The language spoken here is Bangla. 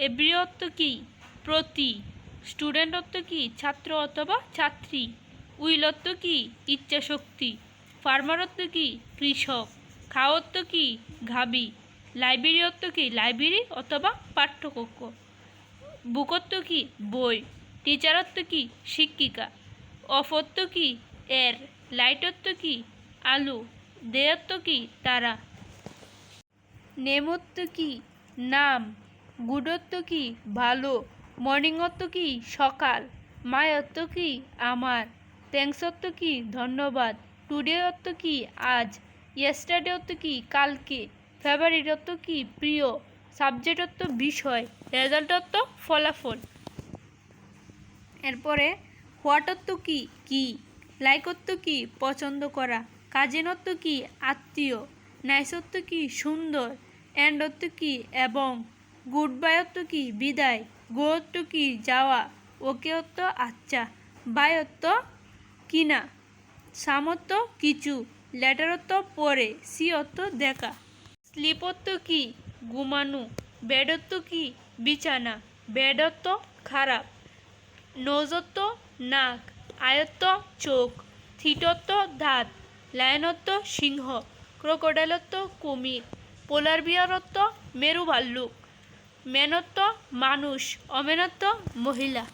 অর্থ কি? প্রতি। স্টুডেন্ট অর্থ কি? ছাত্র অথবা ছাত্রী। উইল অর্থ কি? ইচ্ছা শক্তি ফার্মার অর্থ কি? কৃষক। খাও অর্থ কি? ঘাবি। লাইব্রেরি অর্থ কি? লাইব্রেরি অথবা পাঠ্যকক্ষ। বুক অর্থ কি? বই। টিচার অর্থ কি? শিক্ষিকা। অফ অর্থ কি? এর। লাইট অর্থ কি? আলু। দে অর্থ কি? তারা। নেম অর্থ কি? নাম। অর্থ কি ভালো? মর্নিং অর্থ কি সকাল? অর্থ কি আমার? থ্যাংকস অর্থ কি ধন্যবাদ? টুডে অর্থ কি আজ? ইয়েস্টারডে অর্থ কি কালকে? ফেভারিট অর্থ কি প্রিয়? সাবজেক্ট অর্থ বিষয়? রেজাল্ট ফলাফল? এরপরে হোয়াট অর্থ কি কি? লাইক অর্থ কি পছন্দ করা? কাজিন অর্থ কি আত্মীয়? অর্থ কি সুন্দর? অ্যান্ড অর্থ কি এবং গুড অর্থ কি, বিদায়। গো অর্থ কি, যাওয়া। ওকে অর্থ আচ্ছা। অর্থ কিনা। সাম অর্থ কিছু। অর্থ পরে। সি অর্থ দেখা। স্লিপ অর্থ কি, ঘুমানো। বেড অর্থ কি, বিছানা। বেড অর্থ খারাপ। নজত্ব নাক। আয়ত্ত চোখ। থিটত্ব দাঁত। লায়নত্ব সিংহ। ক্রোকোডাইলত্ব কুমির। পোলার বিয়ারত্ব মেরু ভাল্লুক মেনত্ব মানুষ অমেনত্ব মহিলা।